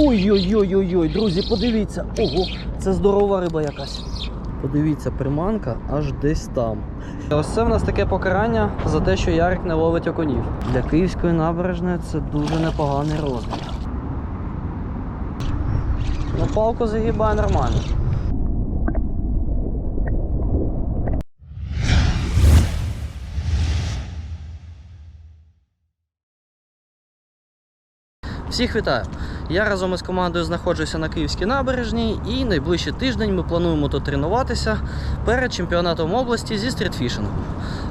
Ой-ой-ой-ой-ой, друзі, подивіться. Ого, це здорова риба якась. Подивіться, приманка аж десь там. Ось це в нас таке покарання за те, що Ярик не ловить окунів. Для Київської набережної це дуже непоганий розмір. Ну, палку загибає нормально. Всіх вітаю! Я разом із командою знаходжуся на Київській набережній і найближчий тиждень ми плануємо тут тренуватися перед чемпіонатом області зі стрітфішингу.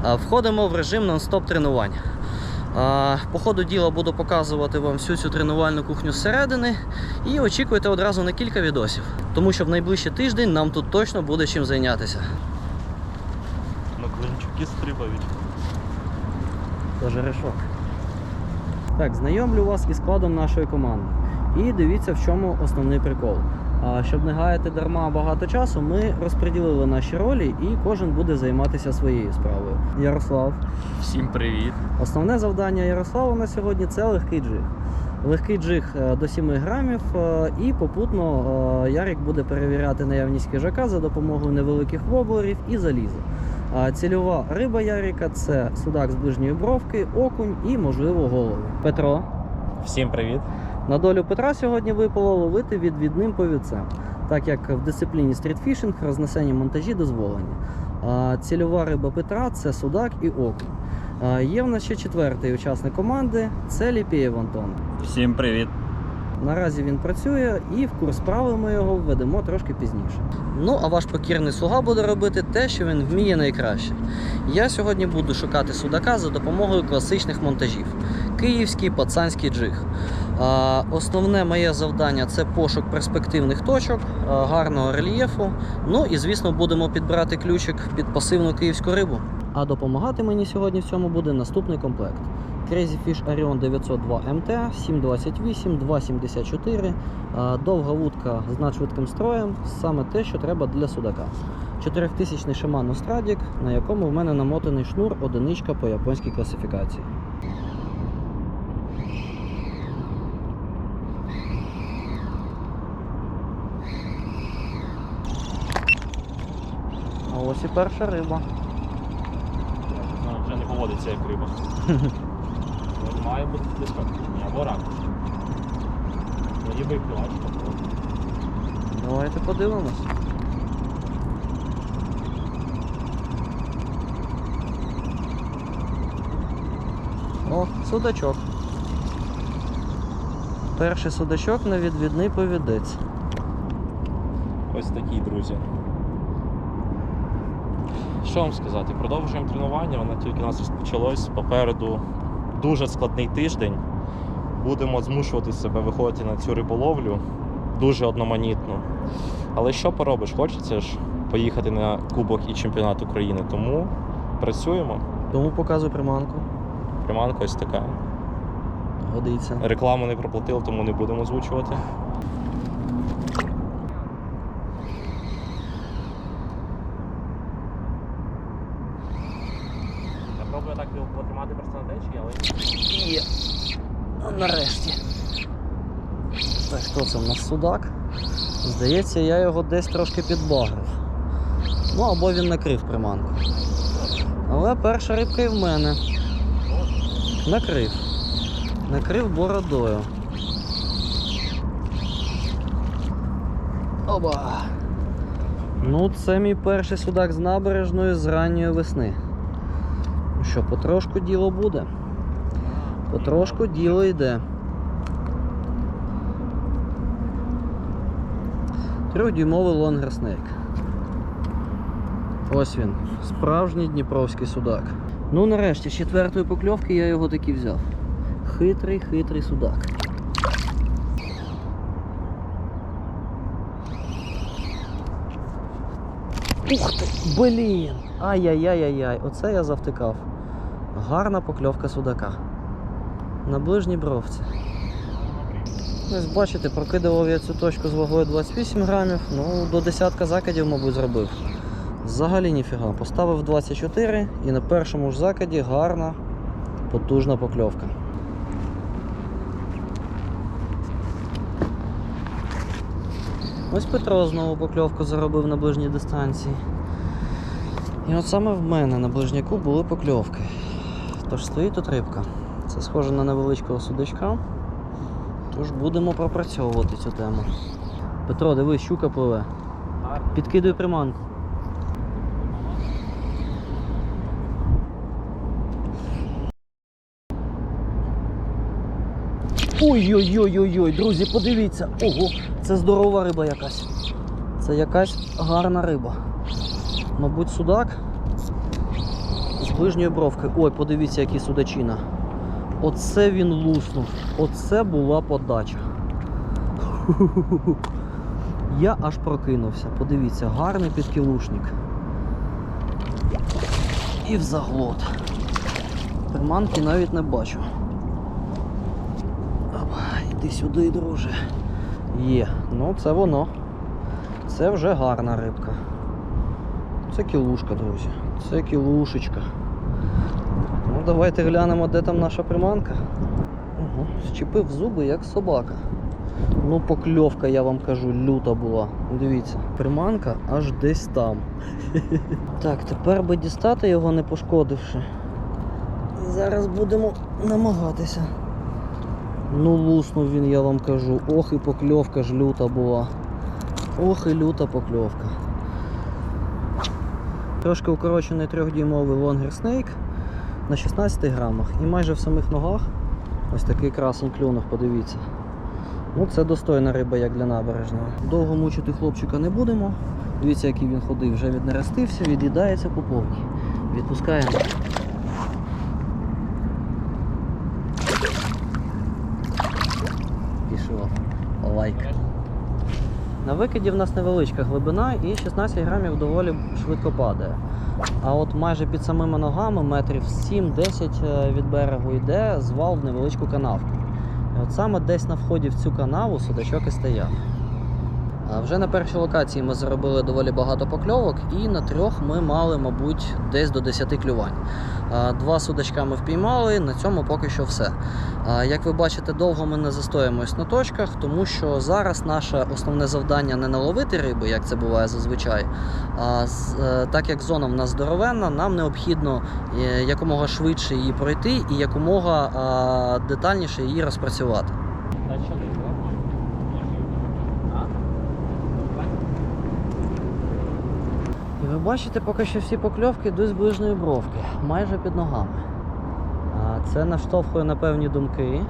Входимо в режим нон-стоп тренувань. По ходу діла буду показувати вам всю цю тренувальну кухню зсередини і очікуйте одразу на кілька відосів, тому що в найближчий тиждень нам тут точно буде чим зайнятися. На клинчуки стрибають. Тоже решок. Так, знайомлю вас із складом нашої команди. І дивіться, в чому основний прикол. Щоб не гаяти дарма багато часу, ми розподілили наші ролі і кожен буде займатися своєю справою. Ярослав. Всім привіт. Основне завдання Ярослава на сьогодні це легкий джиг. Легкий джиг е, до 7 грамів, е, і попутно е, Ярик буде перевіряти наявність хижака за допомогою невеликих воблерів і заліза. Цільова риба Ярика це судак з ближньої бровки, окунь і, можливо, голови. Петро. Всім привіт. На долю Петра сьогодні випало ловити відвідним повідцем, так як в дисципліні стрітфішинг рознесені монтажі дозволені. А цільова риба Петра це судак і окунь. Є в нас ще четвертий учасник команди це Ліпєєв Антон. Всім привіт. Наразі він працює і в курс справи ми його введемо трошки пізніше. Ну а ваш покірний слуга буде робити те, що він вміє найкраще. Я сьогодні буду шукати судака за допомогою класичних монтажів. Київський пацанський джиг. Основне моє завдання це пошук перспективних точок, гарного рельєфу. Ну і звісно, будемо підбирати ключик під пасивну київську рибу. А допомагати мені сьогодні в цьому буде наступний комплект. Crazy Fish Orion 902 MT, 728, 274, довга вудка з надшвидким строєм, саме те, що треба для судака. 4000 Shimano Stradic, на якому в мене намотаний шнур одиничка по японській класифікації. Ось і перша риба. Вже не поводиться як риба. Має бути дискотка або рак. Ніби і плачка. Давайте подивимось. О, судачок. Перший судачок на відвідний повідець. Ось такі, друзі. Що вам сказати? Продовжуємо тренування, воно тільки у нас розпочалось. Попереду дуже складний тиждень. Будемо змушувати себе виходити на цю риболовлю. Дуже одноманітно. Але що поробиш? Хочеться ж поїхати на Кубок і чемпіонат України. Тому працюємо. Тому показуй приманку. Приманка ось така. Годиться. Рекламу не проплатили, тому не будемо озвучувати. Пробую так потримати просто на течії, але Є. Нарешті. Так, хто це в нас судак? Здається, я його десь трошки підбагрив. Ну або він накрив приманку. Але перша рибка і в мене. Накрив. Накрив бородою. Оба. Ну, це мій перший судак з набережної з ранньої весни. Що, потрошку діло буде. Потрошку діло йде. Трьохдюймовий лонгер снейк. Ось він. Справжній дніпровський судак. Ну нарешті, з четвертої покльовки я його таки взяв. Хитрий, хитрий судак. Ух ти! Блін! Ай-яй-яй-яй-яй, оце я завтикав. Гарна покльовка судака. На ближній бровці. Ось бачите, прокидував я цю точку з вагою 28 грамів, ну до десятка закидів, мабуть, зробив. Взагалі ніфіга. Поставив 24 і на першому ж закиді гарна, потужна покльовка. Ось Петро знову покльовку заробив на ближній дистанції. І от саме в мене на ближняку були покльовки. Тож стоїть тут рибка. Це схоже на невеличкого судачка. Тож будемо пропрацьовувати цю тему. Петро, дивись, щука пливе. Підкидуй приманку. Ой-ой-ой-ой-ой, друзі, подивіться. Ого, це здорова риба якась. Це якась гарна риба. Мабуть, судак з ближньої бровки. Ой, подивіться, який судачина. Оце він луснув. Оце була подача. Я аж прокинувся. Подивіться, гарний підкілушник. І в заглот. Приманки навіть не бачу. Іди сюди, друже. Є, ну це воно. Це вже гарна рибка. Це кілушка, друзі. Це кілушечка. Ну, давайте глянемо, де там наша приманка. Ого, зчепив зуби, як собака. Ну, покльовка, я вам кажу, люта була. Дивіться, приманка аж десь там. Так, тепер би дістати його, не пошкодивши. Зараз будемо намагатися. Ну, луснув він, я вам кажу. Ох і покльовка ж люта була. Ох і люта покльовка. Трошки укорочений трьохдюймовий лонгер снейк на 16 грамах. І майже в самих ногах ось такий красень клюнув, подивіться. Ну, це достойна риба, як для набережного. Довго мучити хлопчика не будемо. Дивіться, який він ходив, вже віднерестився, від'їдається по повній. Відпускаємо. Пішов. Лайк. На викиді в нас невеличка глибина і 16 грамів доволі швидко падає. А от майже під самими ногами, метрів 7-10 е, від берегу йде звал в невеличку канавку. І от саме десь на вході в цю канаву судачок і стояв. Вже на першій локації ми заробили доволі багато покльовок, і на трьох ми мали, мабуть, десь до 10 клювань. Два судачка ми впіймали, на цьому поки що все. Як ви бачите, довго ми не застоїмось на точках, тому що зараз наше основне завдання не наловити риби, як це буває зазвичай. А е, так як зона в нас здоровенна, нам необхідно е, якомога швидше її пройти і якомога детальніше її розпрацювати. І бачите, поки що всі покльовки йдуть з ближньої бровки, майже під ногами. Це наштовхує на певні думки.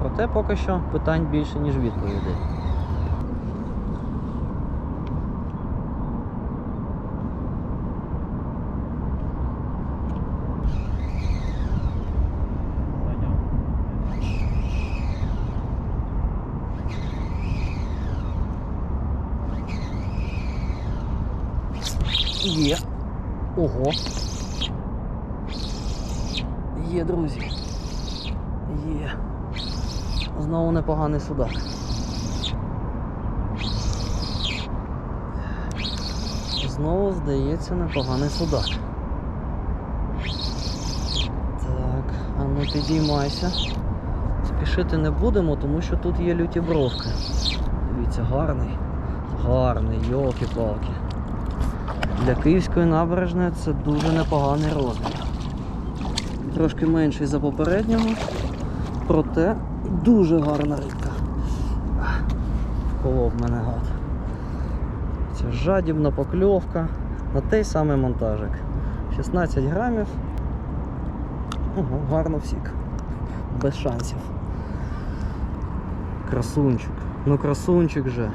Проте поки що питань більше, ніж відповідей. Є. Ого. Є, друзі. Є. Знову непоганий судак. Знову здається непоганий судак. Так, а ну підіймайся. Спішити не будемо, тому що тут є люті бровки. Дивіться, гарний. Гарний, йолки-палки. Для київської набережної це дуже непоганий розмір. Трошки менший за попереднього, проте дуже гарна рибка. Колов мене гад. Це жадібна покльовка на той самий монтажик. 16 грамів. Ого, гарно всік. Без шансів. Красунчик. Ну красунчик же.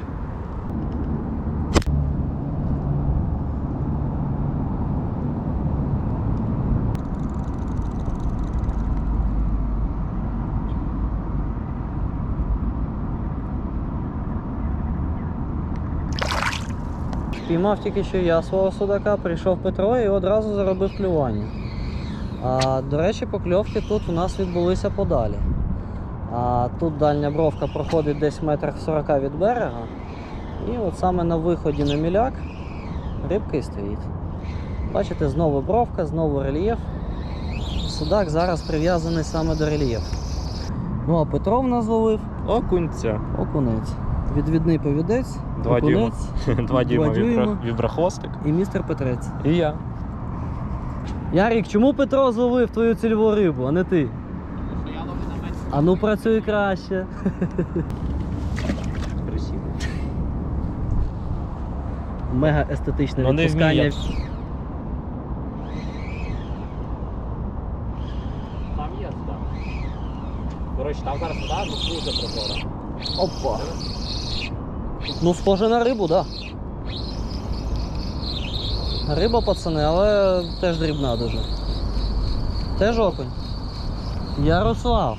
Піймав тільки що я свого судака, прийшов Петро і одразу заробив клювання. А, до речі, покльовки тут у нас відбулися подалі. А, тут дальня бровка проходить десь метрах 40 від берега. І от саме на виході на міляк рибка і стоїть. Бачите, знову бровка, знову рельєф. Судак зараз прив'язаний саме до рельєфу. Ну а Петро в нас зловив Окунця. окунець. Відвідний повідець, Два дюйма. Два дюйма дюйма. віброхвостик. і містер Петрець. І я. Ярік, чому Петро зловив твою цільову рибу, а не ти? А ну працюй краще. Красиво. Мега естетичне Ну, відпускання. вміє. Там є. До речі, там зараз вода ну, дуже прозора. Опа. Ну, схоже на рибу, так. Да. Риба, пацани, але теж дрібна дуже. Теж окунь. Ярослав.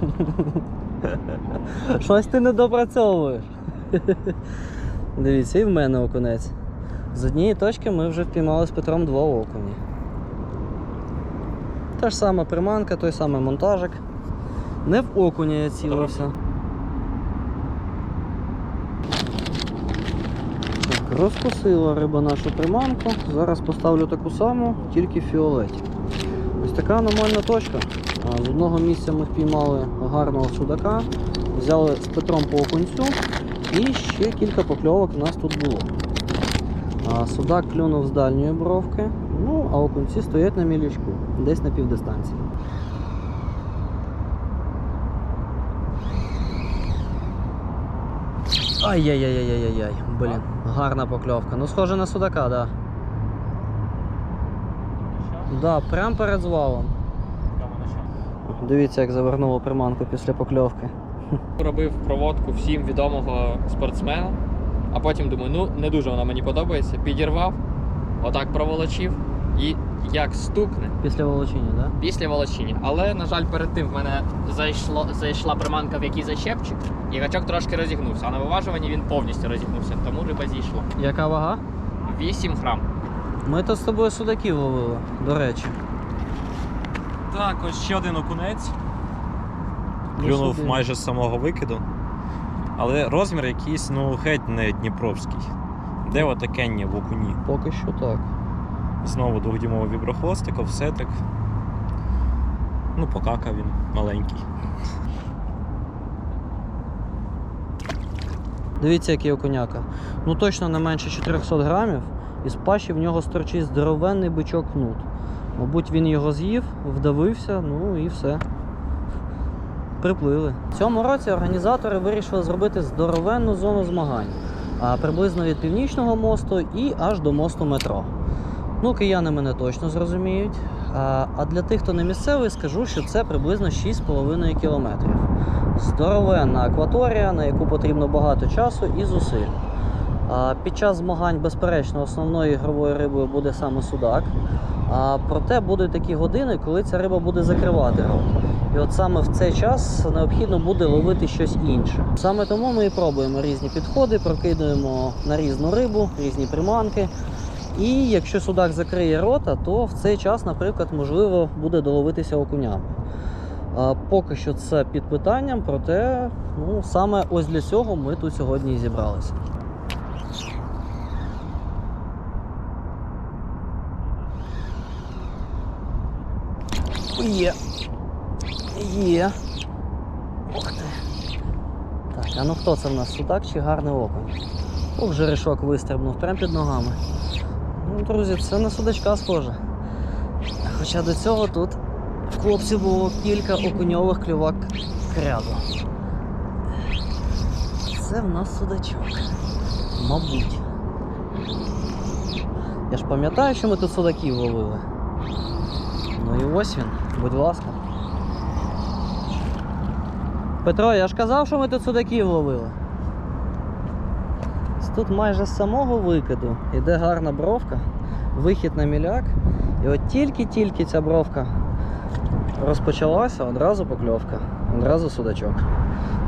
Щось ти не допрацьовуєш. Дивіться, і в мене окунець. З однієї точки ми вже впіймали з Петром два окуні. Та ж сама приманка, той самий монтажик. Не в окуня я цілився. Так, розкусила риба нашу приманку. Зараз поставлю таку саму, тільки в фіолеті. Ось така аномальна точка. З одного місця ми впіймали гарного судака, взяли з Петром по окунцю і ще кілька покльовок у нас тут було. Судак клюнув з дальньої бровки, ну а окунці стоять на мілячку, десь на півдистанції. Ай-яй-яй-яй-яй-яй, блін, гарна покльовка. Ну, схоже на судака, да. Да, прям перед звалом. Дивіться, як завернуло приманку після покльовки. Робив проводку всім відомого спортсмена, а потім думаю, ну не дуже вона мені подобається. Підірвав, отак проволочив і як стукне Після волочіння, да? після волочіння. Але, на жаль, перед тим в мене зайшло, зайшла приманка в який зачепчик, і гачок трошки розігнувся. А на виважуванні він повністю розігнувся, тому риба зійшла. Яка вага? 8 грам. Ми тут з тобою судаків ловили, до речі. Так, ось ще один окунець. Ну, Клюнув майже з самого викиду. Але розмір якийсь, ну, геть не дніпровський. Де отакенні в окуні? Поки що так. Знову двохдюймовий віброхвостик, офсетик. Ну, покака він маленький. Дивіться, який окуняка. Ну точно не менше 400 грамів. І з пащі в нього сторчить здоровенний бичок кнут. Мабуть, він його з'їв, вдавився, ну і все. Приплили. В цьому році організатори вирішили зробити здоровенну зону змагань. Приблизно від північного мосту і аж до мосту метро. Ну, кияни мене точно зрозуміють. А, для тих, хто не місцевий, скажу, що це приблизно 6,5 кілометрів. Здоровенна акваторія, на яку потрібно багато часу і зусиль. Під час змагань, безперечно, основною ігровою рибою буде саме судак. А проте будуть такі години, коли ця риба буде закривати рот. І от саме в цей час необхідно буде ловити щось інше. Саме тому ми і пробуємо різні підходи, прокидуємо на різну рибу, різні приманки. І якщо судак закриє рота, то в цей час, наприклад, можливо буде доловитися окунями. Поки що це під питанням, проте ну, саме ось для цього ми тут сьогодні і зібралися. Є. Є. Ух ти. Так, а ну хто це в нас? Судак чи гарний окунь? Ох, жерешок вистрибнув прямо під ногами. Ну, друзі, це на судачка схоже. Хоча до цього тут в хлопців було кілька окуньових клювак кряду. Це в нас судачок. Мабуть. Я ж пам'ятаю, що ми тут судаків ловили. Ну і ось він, будь ласка. Петро, я ж казав, що ми тут судаків ловили. Тут майже з самого викиду йде гарна бровка, вихід на міляк. І от тільки-тільки ця бровка розпочалася, одразу покльовка, одразу судачок.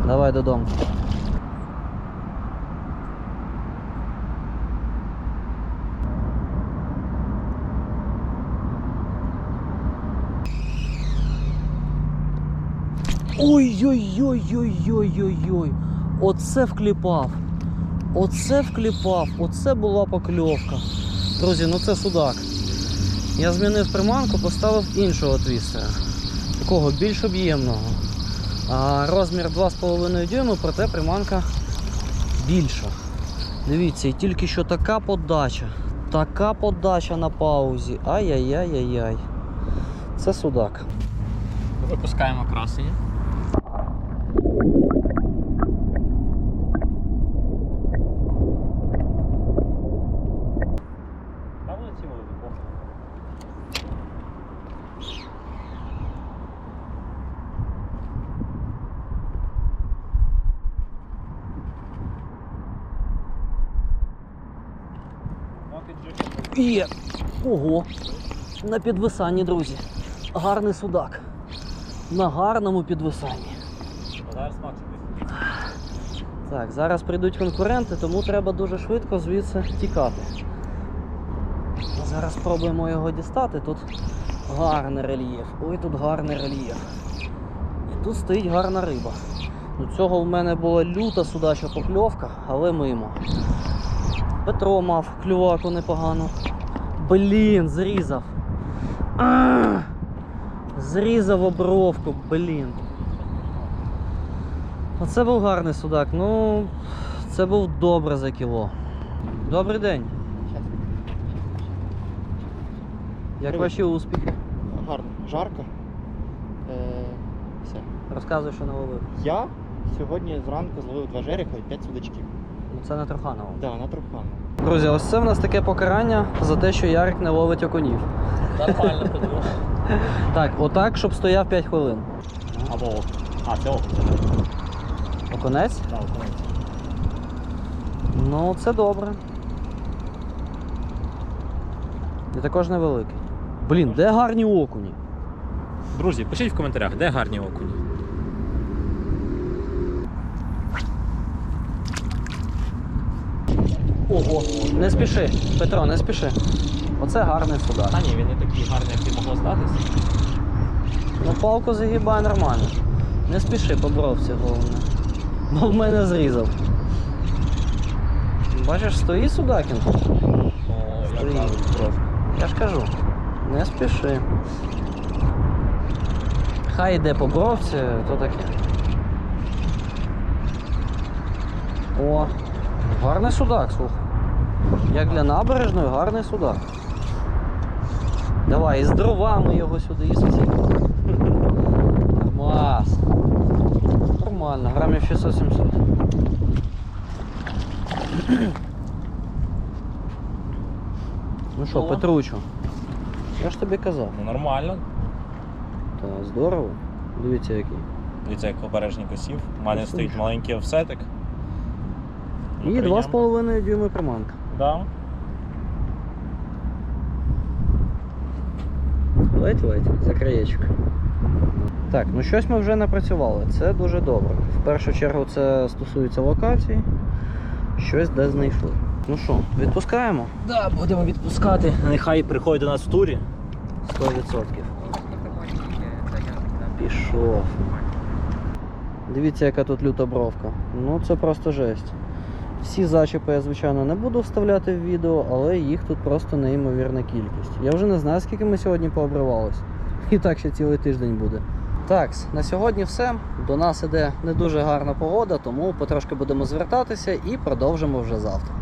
Давай додому. Ой-ой-ой-ой-ой-ой-ой. Оце вкліпав. Оце вкліпав, оце була покльовка. Друзі, ну це судак. Я змінив приманку, поставив іншого твістера. Такого більш об'ємного. А розмір 2,5 дюйми, проте приманка більша. Дивіться, і тільки що така подача. Така подача на паузі. Ай-яй-яй-яй-яй. Це судак. Випускаємо красення. Там ці Є. Ого. На підвисанні, друзі. Гарний судак. На гарному підвисанні. Так, зараз прийдуть конкуренти, тому треба дуже швидко звідси тікати. Зараз спробуємо його дістати. Тут гарний рельєф. Ой, тут гарний рельєф. І тут стоїть гарна риба. Ну, цього в мене була люта судача покльовка, але мимо. Петро мав клюваку непогану. Блін, зрізав. А! Зрізав обровку, блін. Оце був гарний судак. Ну, це був добре за кіло. Добрий день. Як ваші успіхи? Гарно, жарко. Е, все. Розказуй, що наловив. Я сьогодні зранку зловив два жереха і п'ять судачків. Ну це не Труханова. Да, на Трухану. Друзі, ось це в нас таке покарання за те, що Ярик не ловить окунів. Нормально подивився. Так, отак, щоб стояв 5 хвилин. Або ок. А, це ок. Окунець? Да, ок. Ну, це добре. І також невеликий. Блін, де гарні окуні? Друзі, пишіть в коментарях, де гарні окуні. Ого, не спіши, Петро, не спіши. Оце гарний судак. Та ні, він не такий гарний, як ти могло здатися. Ну, палку загибає нормально. Не спіши по бровці головне. Бо в мене зрізав. Бачиш, стоїть судакін. О, Стоїть. як трошки. Я ж кажу, не спіши. Хай йде по бровці, то таке. О, гарний судак, слухай. Як для набережної, гарний судак. Давай, із дровами його сюди, із всім. Нормас. Нормально, грамів 600-700. Ну що. Петручу? Я ж тобі казав. Ну нормально. Та здорово. Дивіться який. Дивіться, як обережні косів. У мене стоїть маленький офсетик. І приємно. 2,5 дюйми приманка. Да. Ледь-ледь, за краєчок. Так, ну щось ми вже напрацювали. Це дуже добре. В першу чергу це стосується локацій. Щось де знайшли. Ну що, відпускаємо? Да, будемо відпускати. Нехай приходить до нас в турі. 100%. Пішов. Дивіться, яка тут люта бровка. Ну це просто жесть. Всі зачіпи я, звичайно, не буду вставляти в відео, але їх тут просто неймовірна кількість. Я вже не знаю, скільки ми сьогодні пообривались. І так ще цілий тиждень буде. Так, на сьогодні все. До нас іде не дуже гарна погода, тому потрошки будемо звертатися і продовжимо вже завтра.